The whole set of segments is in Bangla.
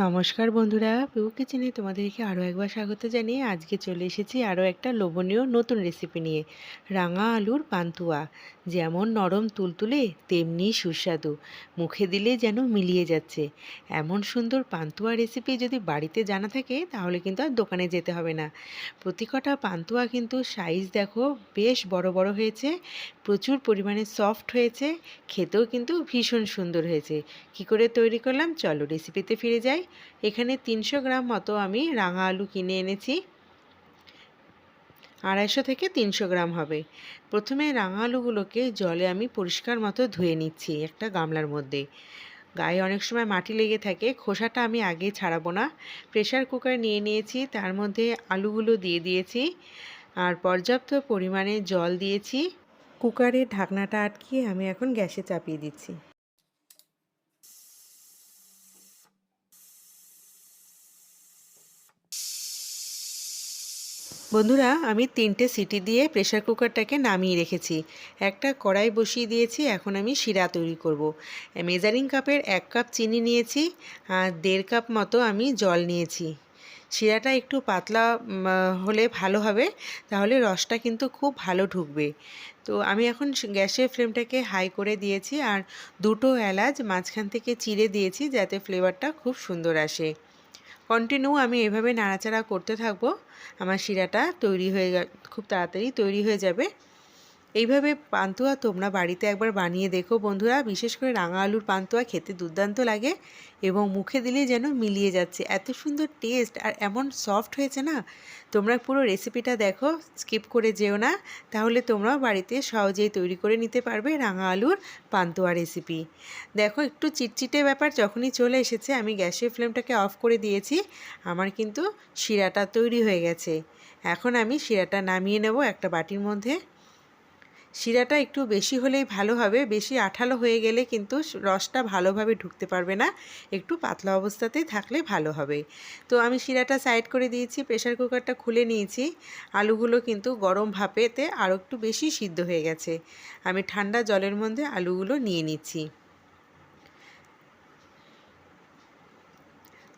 নমস্কার বন্ধুরা পিউ কিচেনে তোমাদেরকে আরও একবার স্বাগত জানিয়ে আজকে চলে এসেছি আরও একটা লোভনীয় নতুন রেসিপি নিয়ে, রাঙা আলুর পান্তুয়া। যেমন নরম তুলতুলে, তেমনি সুস্বাদু। মুখে দিলে যেন মিলিয়ে যাচ্ছে। এমন সুন্দর পান্তুয়া রেসিপি যদি বাড়িতে জানা থাকে, তাহলে কিন্তু আর দোকানে যেতে হবে না। প্রতি কটা পান্তুয়া কিন্তু সাইজ দেখো বেশ বড় বড় হয়েছে, প্রচুর পরিমাণে সফট হয়েছে, খেতেও কিন্তু ভীষণ সুন্দর হয়েছে। কি করে তৈরি করলাম? চলো রেসিপিতে ফিরে যাই। এখানে তিনশো গ্রাম মতো আমি রাঙা আলু কিনে এনেছি। আড়াইশো থেকে তিনশো গ্রাম হবে। প্রথমে রাঙা আলুগুলোকে জলে আমি পরিষ্কার মতো ধুয়ে নিচ্ছি একটা গামলার মধ্যে। গায়ে অনেক সময় মাটি লেগে থাকে, খোসাটা আমি আগে ছাড়াবো না। প্রেশার কুকার নিয়ে নিয়েছি, তার মধ্যে আলুগুলো দিয়ে দিয়েছি আর পর্যাপ্ত পরিমাণে জল দিয়েছি। কুকারের ঢাকনাটা আটকিয়ে আমি এখন গ্যাসে চাপিয়ে দিচ্ছি। বন্ধুরা, আমি তিনটে সিটি দিয়ে প্রেশার কুকারটাকে নামিয়ে রেখেছি। একটা কড়াই বসিয়ে দিয়েছি, এখন আমি শিরা তৈরি করব। মেজারিং কাপের এক কাপ চিনি নিয়েছি আর দেড় কাপ মতো আমি জল নিয়েছি। শিরাটা একটু পাতলা হলে ভালো হবে, তাহলে রসটা কিন্তু খুব ভালো ঢুকবে। তো আমি এখন গ্যাসের ফ্লেমটাকে হাই করে দিয়েছি আর দুটো এলাচ মাঝখান থেকে চিড়ে দিয়েছি, যাতে ফ্লেভারটা খুব সুন্দর আসে। কন্টিনিউ আমি এভাবে নাড়াচাড়া করতে থাকব। আমার শিরাটা তৈরি হয়ে খুব তাড়াতাড়ি তৈরি হয়ে যাবে। এইভাবে পান্তুয়া তোমরা বাড়িতে একবার বানিয়ে দেখো বন্ধুরা। বিশেষ করে রাঙা আলুর পান্তুয়া খেতে দুর্দান্ত লাগে এবং মুখে দিলে যেন মিলিয়ে যাচ্ছে। এত সুন্দর টেস্ট আর এমন সফট হয়েছে না? তোমরা পুরো রেসিপিটা দেখো স্কিপ করে যেও না। তাহলে তোমরাও বাড়িতে সহজেই তৈরি করে নিতে পারবে রাঙা আলুর পান্তুয়া রেসিপি দেখো, একটু চিটচিটে ব্যাপার যখনই চলে এসেছে, আমি গ্যাসের ফ্লেমটাকে অফ করে দিয়েছি। আমার কিন্তু শিরাটা তৈরি হয়ে গেছে। এখন আমি শিরাটা নামিয়ে নেব একটা বাটির মধ্যে। শিরাটা একটু বেশি হলেই ভালো হবে, বেশি আঠালো হয়ে গেলে কিন্তু রসটা ভালোভাবে ঢুকতে পারবে না। একটু পাতলা অবস্থাতেই থাকলে ভালো হবে। তো আমি শিরাটা সাইড করে দিয়েছি প্রেশার কুকারটা খুলে নিয়েছি। আলুগুলো কিন্তু গরম ভাপেতে আরও একটু বেশি সিদ্ধ হয়ে গেছে। আমি ঠান্ডা জলের মধ্যে আলুগুলো নিয়ে নিচ্ছি।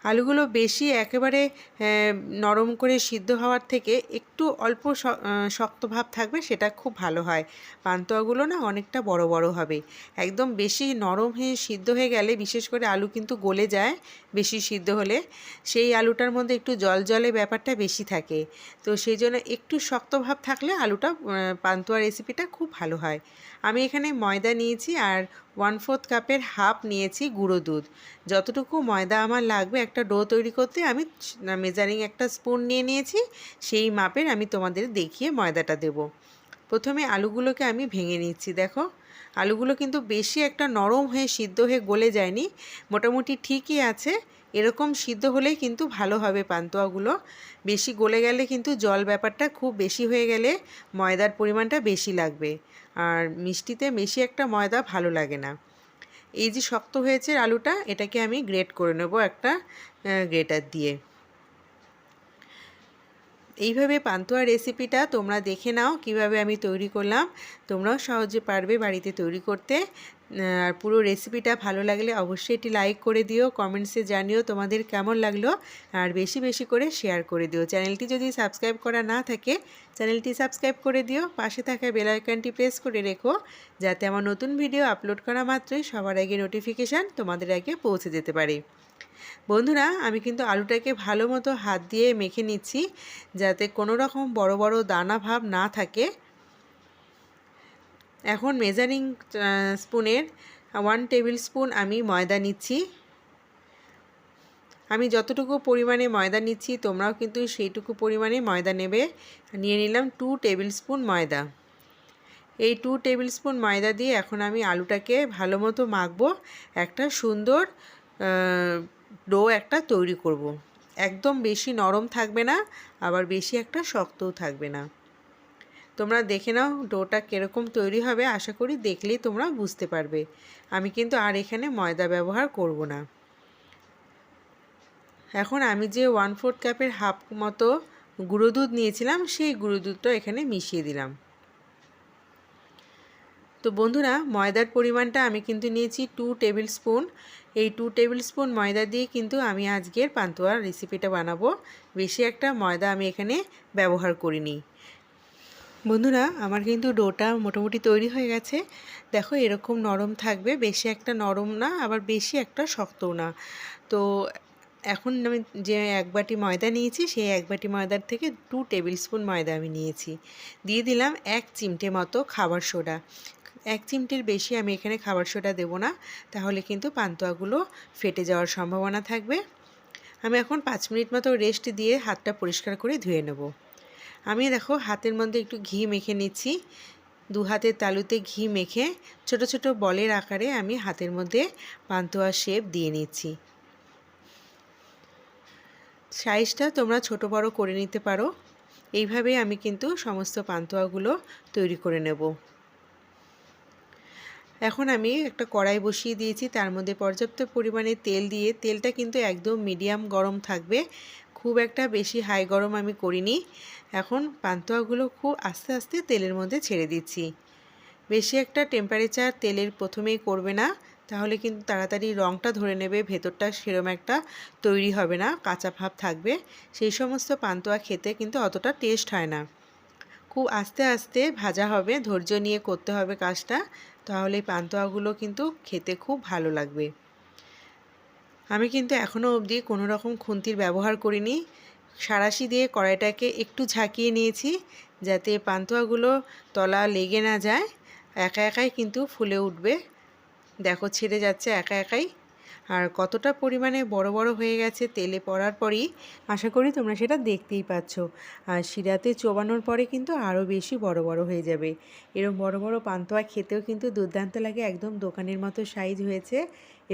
আলুগুলো বেশি একেবারে নরম করে সিদ্ধ হওয়ার থেকে একটু অল্প শক্ত ভাব থাকবে, সেটা খুব ভালো হয়। পান্তোয়াগুলো না অনেকটা বড় বড় হবে। একদম বেশি নরম হয়ে সিদ্ধ হয়ে গেলে, বিশেষ করে আলু কিন্তু গলে যায় বেশি সিদ্ধ হলে, সেই আলুটার মধ্যে একটু জল জলে ব্যাপারটা বেশি থাকে। তো সেই জন্য একটু শক্ত ভাব থাকলে আলুটা পান্তোয়া রেসিপিটা খুব ভালো হয়। আমি এখানে ময়দা নিয়েছি আর ওয়ান ফোর্থ কাপের হাফ নিয়েছি গুঁড়ো দুধ। যতটুকু ময়দা আমার লাগবে একটা ডো তৈরি করতে আমি মেজারিং একটা স্পুন নিয়ে নিয়েছি, সেই মাপের আমি তোমাদের দেখিয়ে ময়দাটা দেব। প্রথমে আলুগুলোকে আমি ভেঙে নিচ্ছি, দেখো। আলুগুলো কিন্তু বেশি একটা নরম হয়ে সিদ্ধ হয়ে গলে যায়নি। মোটামুটি ঠিকই আছে। এরকম সিদ্ধ হলেই কিন্তু ভালো হবে পান্তুয়াগুলো। বেশি গলে গেলে কিন্তু জল ব্যাপারটা খুব বেশি হয়ে গেলে ময়দার পরিমাণটা বেশি লাগবে। আর মিষ্টিতে বেশি একটা ময়দা ভালো লাগে না। এই যে শক্ত হয়েছে আলুটা, এটাকে আমি গ্রেট করে নেব একটা গ্রেটার দিয়ে। এইভাবে পান্তুয়া রেসিপিটা তোমরা দেখে নাও কীভাবে আমি তৈরি করলাম। তোমরাও সহজে পারবে বাড়িতে তৈরি করতে। আর পুরো রেসিপিটা ভালো লাগলে অবশ্যই এটি লাইক করে দিও কমেন্টসে জানিও তোমাদের কেমন লাগল। আর বেশি বেশি করে শেয়ার করে দিও। চ্যানেলটি যদি সাবস্ক্রাইব করা না থাকে, চ্যানেলটি সাবস্ক্রাইব করে দিও। পাশে থাকা বেলাইকানটি প্রেস করে রেখো, যাতে আমার নতুন ভিডিও আপলোড করা মাত্রই সবার আগে নোটিফিকেশান তোমাদের আগে পৌঁছে যেতে পারে। বন্ধুরা, আমি কিন্তু আলুটাকে ভালো মতো হাত দিয়ে মেখে নিচ্ছি যাতে কোনো রকম বড় বড় দানা ভাব না থাকে। এখন মেজারিং স্পুনের ওয়ান টেবিল স্পুন আমি ময়দা নিচ্ছি। আমি যতটুকু পরিমাণে ময়দা নিচ্ছি, তোমরাও কিন্তু সেইটুকু পরিমাণে ময়দা নেবে। নিয়ে নিলাম টু টেবিল স্পুন ময়দা। এই টু টেবিল স্পুন ময়দা দিয়ে এখন আমি আলুটাকে ভালো মতো মাখবো। একটা সুন্দর ডো একটা তৈরি করব। একদম বেশি নরম থাকবে না, আবার বেশি একটা শক্তও থাকবে না। তোমরা দেখে নাও ডোটা কীরকম তৈরি হবে, আশা করি দেখলেই তোমরা বুঝতে পারবে। আমি কিন্তু আর এখানে ময়দা ব্যবহার করব না। এখন আমি যে ওয়ান ফোর্থ কাপের হাফ মতো গুঁড়ো দুধ নিয়েছিলাম, সেই গুঁড়ো দুধটা এখানে মিশিয়ে দিলাম। তো বন্ধুরা, ময়দার পরিমাণটা আমি কিন্তু নিয়েছি টু টেবিল স্পুন এই টু টেবিল স্পুন ময়দা দিয়ে কিন্তু আমি আজকের পান্তুয়ার রেসিপিটা বানাবো। বেশি একটা ময়দা আমি এখানে ব্যবহার করিনি। বন্ধুরা, আমার কিন্তু ডোটা মোটামুটি তৈরি হয়ে গেছে। দেখো, এরকম নরম থাকবে, বেশি একটা নরম না, আবার বেশি একটা শক্তও না। তো এখন আমি যে এক বাটি ময়দা নিয়েছি, সেই এক বাটি ময়দার থেকে টু টেবিল স্পুন ময়দা আমি নিয়েছি। দিয়ে দিলাম এক চিমটে মতো খাবার সোডা। এক চিমটির বেশি আমি এখানে খাবার সোডা দেবো না। তাহলে কিন্তু পান্তুয়াগুলো ফেটে যাওয়ার সম্ভাবনা থাকবে। আমি এখন পাঁচ মিনিট মতো রেস্ট দিয়ে হাতটা পরিষ্কার করে ধুয়ে নেব। আমি দেখো হাতের মধ্যে একটু ঘি মেখে নিচ্ছি। দু হাতের তালুতে ঘি মেখে ছোট ছোট বলের আকারে আমি হাতের মধ্যে পান্তুয়া শেপ দিয়ে নিচ্ছি। সাইজটা তোমরা ছোট বড় করে নিতে পারো। এইভাবে আমি কিন্তু সমস্ত পান্তুয়াগুলো তৈরি করে নেব। এখন আমি একটা কড়াই বসিয়ে দিয়েছি, তার মধ্যে পর্যাপ্ত পরিমাণে তেল দিয়ে, তেলটা কিন্তু একদম মিডিয়াম গরম থাকবে। খুব একটা বেশি হাই গরম আমি করিনি। এখন পান্তুয়াগুলো খুব আস্তে আস্তে তেলের মধ্যে ছেড়ে দিচ্ছি। বেশি একটা টেম্পারেচার তেলের প্রথমেই করবে না, তাহলে কিন্তু তাড়াতাড়ি রঙটা ধরে নেবে, ভেতরটা সেরম একটা তৈরি হবে না, কাঁচা ভাব থাকবে। সেই সমস্ত পান্তুয়া খেতে কিন্তু অতটা টেস্ট হয় না। খুব আস্তে আস্তে ভাজা হবে, ধৈর্য নিয়ে করতে হবে কাজটা। তাহলে এই পান্তুয়াগুলো কিন্তু খেতে খুব ভালো লাগবে। আমি কিন্তু এখনও অবধি কোনো রকম খুন্তির ব্যবহার করিনি। সারাশি দিয়ে কড়াইটাকে একটু ঝাঁকিয়ে নিয়েছি যাতে পান্তুয়াগুলো তলা লেগে না যায়। একা একাই কিন্তু ফুলে উঠবে। দেখো ছেড়ে যাচ্ছে একা একাই। আর কতটা পরিমাণে বড় বড় হয়ে গেছে তেলে পড়ার পরই আশা করি তোমরা সেটা দেখতেই পাচ্ছ। আর শিরাতে চোবানোর পরে কিন্তু আরও বেশি বড় বড় হয়ে যাবে। এরকম বড় বড় পান্তুয়া খেতেও কিন্তু দুর্দান্ত লাগে, একদম দোকানের মতো সাইজ হয়েছে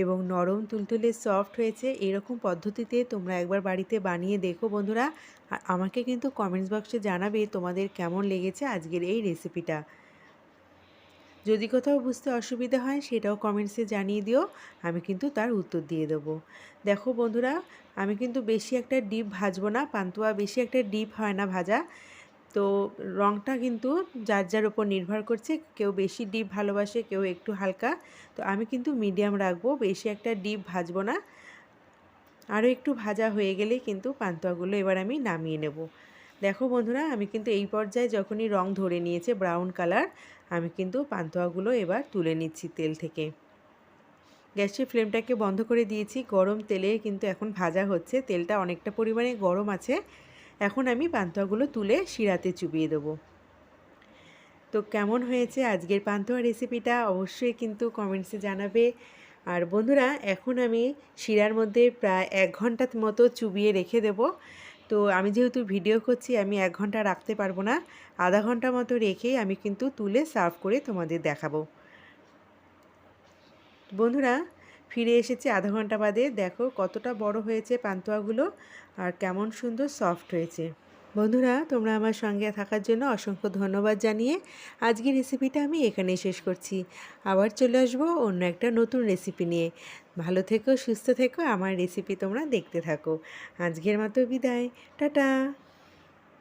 এবং নরম তুলতুলে সফট হয়েছে। এরকম পদ্ধতিতে তোমরা একবার বাড়িতে বানিয়ে দেখো বন্ধুরা। আর আমাকে কিন্তু কমেন্টস বক্সে জানাবে তোমাদের কেমন লেগেছে আজকের এই রেসিপিটা। যদি কোথাও বুঝতে অসুবিধা হয় সেটাও কমেন্টসে জানিয়ে দিও, আমি কিন্তু তার উত্তর দিয়ে দেবো। দেখো বন্ধুরা, আমি কিন্তু বেশি একটা ডিপ ভাজবো না, পান্তুয়া বেশি একটা ডিপ হয় না ভাজা। তো রঙটা কিন্তু যার যার ওপর নির্ভর করছে, কেউ বেশি ডিপ ভালোবাসে, কেউ একটু হালকা। তো আমি কিন্তু মিডিয়াম রাখব, বেশি একটা ডিপ ভাজবো না। আরও একটু ভাজা হয়ে গেলে কিন্তু পান্তুয়াগুলো এবার আমি নামিয়ে নেব। দেখো বন্ধুরা, আমি কিন্তু এই পর্যায়ে যখনই রং ধরে নিয়েছে ব্রাউন কালার আমি কিন্তু পান্তুয়াগুলো এবার তুলে নিচ্ছি তেল থেকে। গ্যাসের ফ্লেমটাকে বন্ধ করে দিয়েছি। গরম তেলে কিন্তু এখন ভাজা হচ্ছে। তেলটা অনেকটা পরিমাণে গরম আছে। এখন আমি পান্তুয়াগুলো তুলে শিরাতে চুবিয়ে দেবো। তো কেমন হয়েছে আজকের পান্তুয়া রেসিপিটা অবশ্যই কিন্তু কমেন্টসে জানাবে। আর বন্ধুরা, এখন আমি শিরার মধ্যে প্রায় এক ঘণ্টার মতো চুবিয়ে রেখে দেব। তো আমি যেহেতু ভিডিও করছি, আমি এক ঘণ্টা রাখতে পারব না। আধা ঘণ্টা মতো রেখেই আমি কিন্তু তুলে সার্ভ করে তোমাদের দেখাবো। বন্ধুরা, ফিরে এসেছি আধা ঘণ্টা বাদে। দেখো কতটা বড় হয়েছে পান্তুয়াগুলো আর কেমন সুন্দর সফট হয়েছে। বন্ধুরা, তোমরা আমার সঙ্গে থাকার জন্য অসংখ্য ধন্যবাদ জানিয়ে আজকের রেসিপিটা আমি এখানেই শেষ করছি। আবার চলে আসব অন্য একটা নতুন রেসিপি নিয়ে। ভালো থেকো, সুস্থ থেকো, আমার রেসিপি তোমরা দেখতে থাকো। আজকের মতো বিদায়। টাটা!